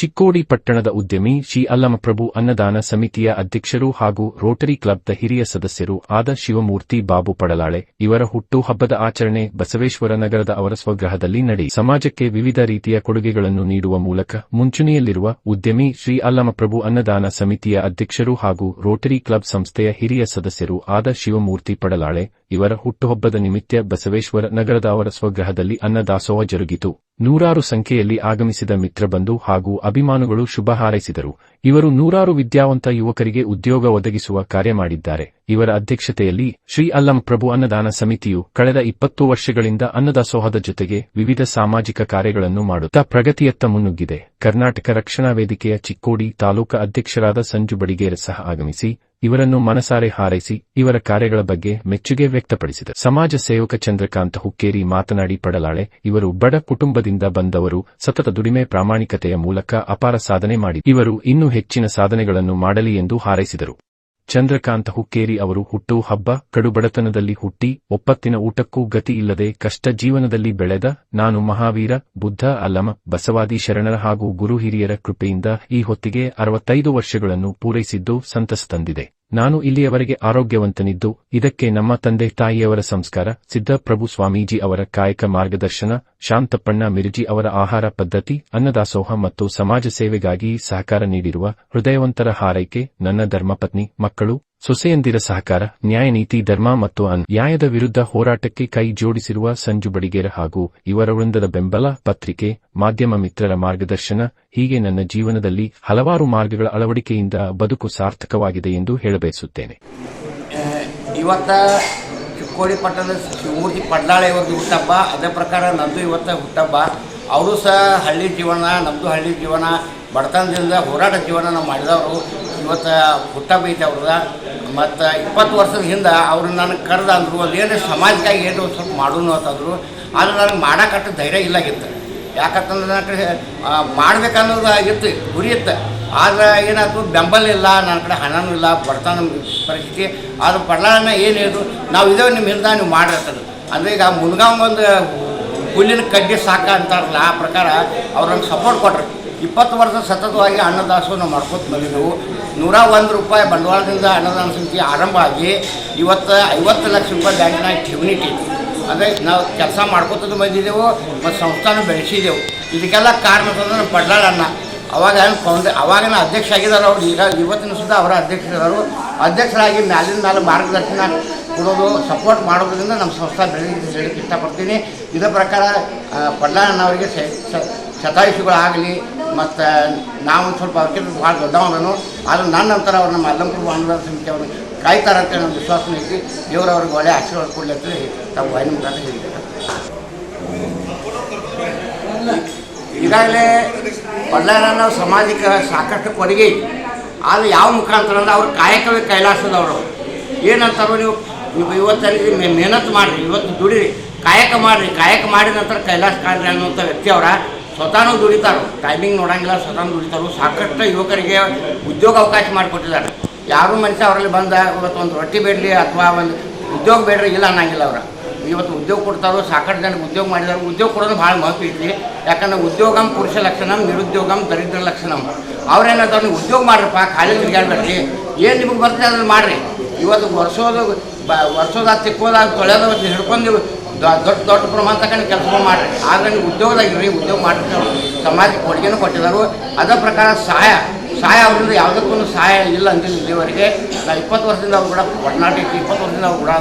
ಚಿಕ್ಕೋಡಿ ಪಟ್ಟಣದ ಉದ್ಯಮಿ ಶ್ರೀ ಅಲ್ಲಮಪ್ರಭು ಅನ್ನದಾನ ಸಮಿತಿಯ ಅಧ್ಯಕ್ಷರು ಹಾಗೂ ರೋಟರಿ ಕ್ಲಬ್ದ ಹಿರಿಯ ಸದಸ್ಯರು ಆದ ಶಿವಮೂರ್ತಿ ಬಾಬು ಪಡಲಾಳೆ ಇವರ ಹುಟ್ಟು ಹಬ್ಬದ ಆಚರಣೆ ಬಸವೇಶ್ವರ ನಗರದ ಅವರ ಸ್ವಗ್ರಹದಲ್ಲಿ ನಡೆ ಸಮಾಜಕ್ಕೆ ವಿವಿಧ ರೀತಿಯ ಕೊಡುಗೆಗಳನ್ನು ನೀಡುವ ಮೂಲಕ ಮುಂಚೂಣಿಯಲ್ಲಿರುವ ಉದ್ಯಮಿ ಶ್ರೀ ಅಲ್ಲಮಪ್ರಭು ಅನ್ನದಾನ ಸಮಿತಿಯ ಅಧ್ಯಕ್ಷರು ಹಾಗೂ ರೋಟರಿ ಕ್ಲಬ್ ಸಂಸ್ಥೆಯ ಹಿರಿಯ ಸದಸ್ಯರು ಆದ ಶಿವಮೂರ್ತಿ ಪಡಲಾಳೆ ಇವರ ಹುಟ್ಟುಹಬ್ಬದ ನಿಮಿತ್ತ ಬಸವೇಶ್ವರ ನಗರದ ಅವರ ಸ್ವಗ್ರಹದಲ್ಲಿ ಅನ್ನದಾಸೋಹ ಜರುಗಿತು. ನೂರಾರು ಸಂಖ್ಯೆಯಲ್ಲಿ ಆಗಮಿಸಿದ ಮಿತ್ರಬಂಧು ಹಾಗೂ ಅಭಿಮಾನುಗಳು ಶುಭ ಹಾರೈಸಿದರು. ಇವರು ನೂರಾರು ವಿದ್ಯಾವಂತ ಯುವಕರಿಗೆ ಉದ್ಯೋಗ ಒದಗಿಸುವ ಕಾರ್ಯ ಮಾಡಿದ್ದಾರೆ. ಇವರ ಅಧ್ಯಕ್ಷತೆಯಲ್ಲಿ ಶ್ರೀ ಅಲ್ಲಂ ಪ್ರಭು ಅನ್ನದಾನ ಸಮಿತಿಯು ಕಳೆದ ಇಪ್ಪತ್ತು ವರ್ಷಗಳಿಂದ ಅನ್ನದಾಸೋಹದ ಜೊತೆಗೆ ವಿವಿಧ ಸಾಮಾಜಿಕ ಕಾರ್ಯಗಳನ್ನು ಮಾಡುತ್ತಾ ಪ್ರಗತಿಯತ್ತ ಮುನ್ನುಗ್ಗಿದೆ. ಕರ್ನಾಟಕ ರಕ್ಷಣಾ ವೇದಿಕೆಯ ಚಿಕ್ಕೋಡಿ ತಾಲೂಕಾ ಅಧ್ಯಕ್ಷರಾದ ಸಂಜು ಬಡಿಗೇರ ಸಹ ಆಗಮಿಸಿ, ಇವರನ್ನು ಮನಸಾರೆ ಹಾರೈಸಿ, ಇವರ ಕಾರ್ಯಗಳ ಬಗ್ಗೆ ಮೆಚ್ಚುಗೆ ವ್ಯಕ್ತಪಡಿಸಿದರು ಸಮಾಜ ಸೇವಕ ಚಂದ್ರಕಾಂತ ಹುಕ್ಕೇರಿ ಮಾತನಾಡಿ, ಪಡಲಾಳೆ, ಇವರು ಬಡ ಕುಟುಂಬದಿಂದ ಬಂದವರು, ಸತತ ದುಡಿಮೆ ಪ್ರಾಮಾಣಿಕತೆಯ ಮೂಲಕ ಅಪಾರ ಸಾಧನೆ ಮಾಡಿ, ಇವರು ಇನ್ನೂ ಹೆಚ್ಚಿನ ಸಾಧನೆಗಳನ್ನು ಮಾಡಲಿ ಎಂದು ಹಾರೈಸಿದರು. ಚಂದ್ರಕಾಂತ ಹುಕ್ಕೇರಿ ಅವರು ಹುಟ್ಟು ಹಬ್ಬ, ಕಡುಬಡತನದಲ್ಲಿ ಹುಟ್ಟಿ, ಒಪ್ಪತ್ತಿನ ಊಟಕ್ಕೂ ಗತಿ ಇಲ್ಲದೆ ಕಷ್ಟ ಜೀವನದಲ್ಲಿ ಬೆಳೆದ ನಾನು ಮಹಾವೀರ, ಬುದ್ಧ ಅಲ್ಲಮ ಬಸವಾದಿ ಶರಣರ ಹಾಗೂ ಗುರು ಹಿರಿಯರ ಕೃಪೆಯಿಂದ ಈ ಹೊತ್ತಿಗೆ ಅರವತ್ತೈದು ವರ್ಷಗಳನ್ನು ಪೂರೈಸಿದ್ದು ಸಂತಸ ತಂದಿದೆ. ನಾನು ಇಲ್ಲಿಯವರೆಗೆ ಆರೋಗ್ಯವಂತನಿದ್ದು, ಇದಕ್ಕೆ ನಮ್ಮ ತಂದೆ ತಾಯಿಯವರ ಸಂಸ್ಕಾರ ಸಿದ್ದಪ್ರಭು ಸ್ವಾಮೀಜಿ ಅವರ ಕಾಯಕ ಮಾರ್ಗದರ್ಶನ, ಶಾಂತಪ್ಪಣ್ಣ ಮಿರ್ಜಿ ಅವರ ಆಹಾರ ಪದ್ಧತಿ, ಅನ್ನದಾಸೋಹ ಮತ್ತು ಸಮಾಜ ಸೇವೆಗಾಗಿ ಸಹಕಾರ ನೀಡಿರುವ ಹೃದಯವಂತರ ಹಾರೈಕೆ, ನನ್ನ ಧರ್ಮಪತ್ನಿ, ಮಕ್ಕಳು ಸೊಸೆಯಂದಿರ ಸಹಕಾರ ನ್ಯಾಯನೀತಿ ಧರ್ಮ ಮತ್ತು ಅನ್ಯಾಯದ ವಿರುದ್ಧ ಹೋರಾಟಕ್ಕೆ ಕೈ ಜೋಡಿಸಿರುವ ಸಂಜು ಬಡಿಗೇರ ಹಾಗೂ ಇವರ ವೃಂದದ ಬೆಂಬಲ ಪತ್ರಿಕೆ, ಮಾಧ್ಯಮ ಮಿತ್ರರ ಮಾರ್ಗದರ್ಶನ ಹೀಗೆ ನನ್ನ ಜೀವನದಲ್ಲಿ ಹಲವಾರು ಮಾರ್ಗಗಳ ಅಳವಡಿಕೆಯಿಂದ ಬದುಕು ಸಾರ್ಥಕವಾಗಿದೆ ಎಂದು ಹೇಳಬಯಸುತ್ತೇನೆ. ಇವತ್ತ ಚಿಕ್ಕೋಡಿ ಪಟ್ಟಣದ ಶಿವಮೂರ್ತಿ ಪಡ್ಲಾಳೆ ಹುಟ್ಟಬ್ಬ, ಅದೇ ಪ್ರಕಾರ ನಂದು ಇವತ್ತ ಹುಟ್ಟಬ್ಬ. ಅವರು ಸಹ ಹಳ್ಳಿ ಜೀವನ ನಮ್ಮದು ಹಳ್ಳಿ ಜೀವನ, ಬಡತನದಿಂದ ಹೋರಾಟ ಜೀವನ ನಾವು ಮಾಡಿದವರು. ಇವತ್ತು ಹುಟ್ಟಬ್ಬ ಐತೆ ಮತ್ತು ಇಪ್ಪತ್ತು ವರ್ಷದ ಹಿಂದೆ ಅವ್ರು ನನಗೆ ಕರೆದ ಅಂದರು ಏನು ಸಮಾಜಕ್ಕಾಗಿ ಏನು ಸ್ವಲ್ಪ ಮಾಡೋನು ಅಂತಂದರು, ಆದರೆ ನನಗೆ ಮಾಡೋಕ್ಕಟ್ಟು ಧೈರ್ಯ ಇಲ್ಲಾಗಿತ್ತು. ಯಾಕಂತಂದ್ರೆ ನನ್ನ ಕಡೆ ಮಾಡ್ಬೇಕನ್ನೋದು ಆಗಿತ್ತು, ಗುರಿ ಇತ್ತು. ಆದರೆ ಏನಾಯ್ತು, ಬೆಂಬಲ ಇಲ್ಲ, ನನ್ನ ಕಡೆ ಹಣನೂ ಇಲ್ಲ, ಬಡತನ ಪರಿಸ್ಥಿತಿ. ಆದ್ರೆ ಪಡ್ಲಾಳನ್ನ ಏನಿದ್ರು ನಾವು ಇದೇ ನಿಮ್ಮ ಹಿಂದೆ, ನೀವು ಮಾಡಿರ್ತದೆ ಅಂದರೆ ಈಗ ಮುನ್ಗಾಂವ್ ಒಂದು ಹುಲ್ಲಿನ ಕಡ್ಡಿ ಸಾಕ ಅಂತಾರಲ್ಲ, ಆ ಪ್ರಕಾರ ಅವ್ರನ್ನ ಸಪೋರ್ಟ್ ಕೊಟ್ರು. ಇಪ್ಪತ್ತು ವರ್ಷ ಸತತವಾಗಿ ಅನ್ನದಾಸೋಹ ನಾವು ಮಾಡ್ಕೊತ ಬಂದಿದ್ದೆವು. ನೂರ ಒಂದು ರೂಪಾಯಿ ಬಂಡವಾಳದಿಂದ ಅನ್ನದಾನ ಸಮಿತಿ ಆರಂಭ ಆಗಿ ಇವತ್ತು ಐವತ್ತು ಲಕ್ಷ ರೂಪಾಯಿ ಬ್ಯಾಂಕ್ನಾಗ ಠೇವಣಿ ಇಟ್ಟಿದ್ವಿ ಅಂದರೆ ನಾವು ಕೆಲಸ ಮಾಡ್ಕೊತದ್ದು ಬಂದಿದ್ದೆವು ಮತ್ತು ಸಂಸ್ಥಾನ ಬೆಳೆಸಿದೆವು ಇದಕ್ಕೆಲ್ಲ ಕಾರಣ ಅಂತಂದ್ರೆ ಬಡ್ಲಾಳ ಅನ್ನ ಅವಾಗ ಫೌಂಡ, ಅವಾಗಿನ ಅಧ್ಯಕ್ಷ ಆಗಿದ್ದಾರೆ ಅವ್ರು. ಈಗ ಇವತ್ತಿನ ಸುದ್ದ ಅವರ ಅಧ್ಯಕ್ಷರಾದರು ಅಧ್ಯಕ್ಷರಾಗಿ ಮ್ಯಾಲಿನ ಮೇಲೆ ಮಾರ್ಗದರ್ಶನ ಕೊಡೋದು ಸಪೋರ್ಟ್ ಮಾಡೋದ್ರಿಂದ ನಮ್ಮ ಸಂಸ್ಥೆ ಬೆಳೆದಿದ್ದು ಹೇಳಕ್ಕೆ ಇಷ್ಟಪಡ್ತೀನಿ. ಇದರ ಪ್ರಕಾರ ಪಡ್ಲಾಣ್ಣವರಿಗೆ ಶತಾಯುಷಿಗಳಾಗಲಿ ಮತ್ತು ನಾವು ಒಂದು ಸ್ವಲ್ಪ ಅವ್ರಿಗೆ ಭಾಳ ದೊಡ್ಡವನು ಆದ್ರೆ ನನ್ನ ನಂತರ ಅವ್ರು ನಮ್ಮ ಅಲ್ಲಂಪುರ ಬಾಂಧವ ಸಮಿತಿ ಅವರು ಕಾಯ್ತಾರಂತ ನಮ್ಮ ವಿಶ್ವಾಸ ಐತಿ. ದೇವರು ಅವ್ರಿಗೆ ಒಳ್ಳೆ ಆಶೀರ್ವಾದ ಕೊಡಲಿ ಅಂತ ತಾವು ವಾಹಿನಿ ಮುಖಾಂತರ ಈಗಾಗಲೇ ಪಡ್ಲಾರನ್ನ ಸಮಾಜಕ್ಕೆ ಸಾಕಷ್ಟು ಕೊಡುಗೆ ಐತಿ. ಆದರೆ ಯಾವ ಮುಖಾಂತರ ಅಂದ್ರೆ ಅವ್ರ ಕಾಯಕವೇ ಕೈಲಾಸದವರು. ಏನಂತಾರೋ ನೀವು ನೀವು ಇವತ್ತಲ್ಲಿ ಮೇಹನತ್ ಮಾಡಿರಿ, ಇವತ್ತು ದುಡಿರಿ, ಕಾಯಕ ಮಾಡಿರಿ, ಕಾಯಕ ಮಾಡಿದ ನಂತರ ಕೈಲಾಸ ಕಾಣ್ರಿ ಅನ್ನುವಂಥ ವ್ಯಕ್ತಿ ಅವರ. ಸ್ವತಃನೂ ದುಡಿತಾರೋ? ಟೈಮಿಂಗ್ ನೋಡಂಗಿಲ್ಲ ಸ್ವತಃ ದುಡಿತಾರೋ? ಸಾಕಷ್ಟು ಯುವಕರಿಗೆ ಉದ್ಯೋಗ ಅವಕಾಶ ಮಾಡಿಕೊಟ್ಟಿದ್ದಾರೆ. ಯಾರು ಮನುಷ್ಯ ಅವರಲ್ಲಿ ಬಂದ ಇವತ್ತು ಒಂದು ರೊಟ್ಟಿ ಬೇಡಲಿ ಅಥವಾ ಒಂದು ಉದ್ಯೋಗ ಬೇಡ್ರಿ, ಇಲ್ಲ ಅನ್ನಂಗಿಲ್ಲ ಅವ್ರು. ಇವತ್ತು ಉದ್ಯೋಗ ಕೊಡ್ತಾರೋ, ಸಾಕಷ್ಟು ಜನಕ್ಕೆ ಉದ್ಯೋಗ ಮಾಡಿದಾರೆ, ಉದ್ಯೋಗ ಕೊಡೋದು ಭಾಳ ಮಹತ್ವ ಐತಿ. ಯಾಕಂದ್ರೆ ಉದ್ಯೋಗಂ ಪುರುಷ ಲಕ್ಷಣಂ, ನಿರುದ್ಯೋಗಂ ದರಿದ್ರ ಲಕ್ಷಣಂ. ಅವ್ರೇನಾದ್ರು ನೀವು ಉದ್ಯೋಗ ಮಾಡ್ರಪ್ಪ ಖಾಲಿ ತಿರ್ಗಾಡ್ಬೇಡ್ರಿ ಏನು ನಿಮಗೆ ಬರ್ತದೆ ಅದನ್ನು ಮಾಡಿರಿ. ಇವತ್ತು ವರ್ಷೋದು ಬ ವರ್ಷೋದಾಗ ತಿಕ್ಕೋದಾಗ ತೊಳೆಯೋದಾಗ ಹಿಡ್ಕೊಂಡು ದೊಡ್ಡ ದೊಡ್ಡ ಪ್ರಮಾಣ ಕೆಲಸ ಮಾಡಿರಿ. ಆದ್ರೆ ನೀವು ಉದ್ಯೋಗದಾಗಿರ್ರಿ, ಉದ್ಯೋಗ ಮಾಡಿರ್ತಾರೆ ಸಮಾಜಕ್ಕೆ ಕೊಡುಗೆನೂ ಕೊಟ್ಟಿದ್ದಾರೆ ಅದೇ ಪ್ರಕಾರ ಸಹಾಯ ಸಹಾಯ ಅವರಿಂದ ಯಾವುದಕ್ಕೂ ಸಹಾಯ ಇಲ್ಲ ಅಂತಿಲ್ಲ ಇಲ್ಲಿವರೆಗೆ ನಾ ಇಪ್ಪತ್ತು ವರ್ಷದಿಂದ ಅವ್ರು ಕೂಡ ಒಡನಾಟ ಇತ್ತು ಇಪ್ಪತ್ತು ವರ್ಷದಿಂದ ಅವ್ರು ಕೂಡ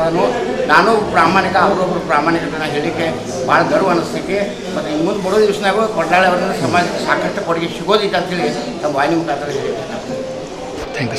ನಾನು ಪ್ರಾಮಾಣಿಕ ಅವರೊಬ್ಬರು ಪ್ರಾಮಾಣಿಕತೆ ಹೇಳಿಕೆ, ಭಾಳ ಗರ್ವ ಅನಿಸ್ತೈತಿ. ಮತ್ತು ಇನ್ನು ಮುಂದೆ ಬರೋ ದಿವಸನಾಗೂ ಕೊಡ್ಲಾಳೆ ಅವರಿಂದ ಸಮಾಜಕ್ಕೆ ಸಾಕಷ್ಟು ಕೊಡುಗೆ ಸಿಗೋದಿತ್ತು ಅಂತೇಳಿ ನಮ್ಮ ವಾಹಿನಿ ಮುಖಾಂತರ ಹೇಳಿ ಥ್ಯಾಂಕ್ ಯು